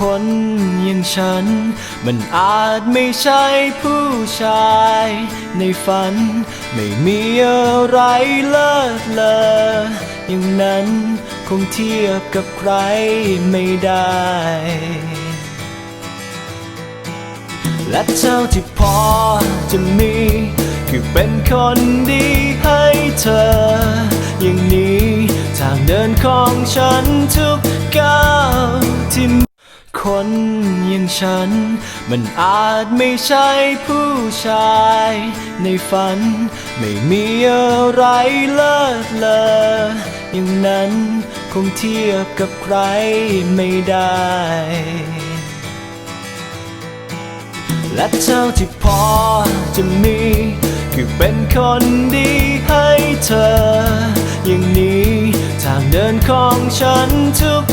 คนอย่างฉัน มันอาจไม่ใช่ผู้ชาย ในฝัน ไม่มีอะไรเลิศเลออย่างนั้นคงเทียบกับใครไม่ได้ และเท่าที่พอจะมี คือเป็นคนดีให้เธอ อย่างนี้ทางเดินของฉันทุก คนอย่างฉัน มันอาจไม่ใช่ผู้ชาย ในฝัน ไม่มีอะไรเลิศเลออย่างนั้นคงเทียบกับใครไม่ได้ และเท่าที่พอจะมี คือเป็นคนดีให้เธอ อย่างนี้ทางเดินของฉันทุก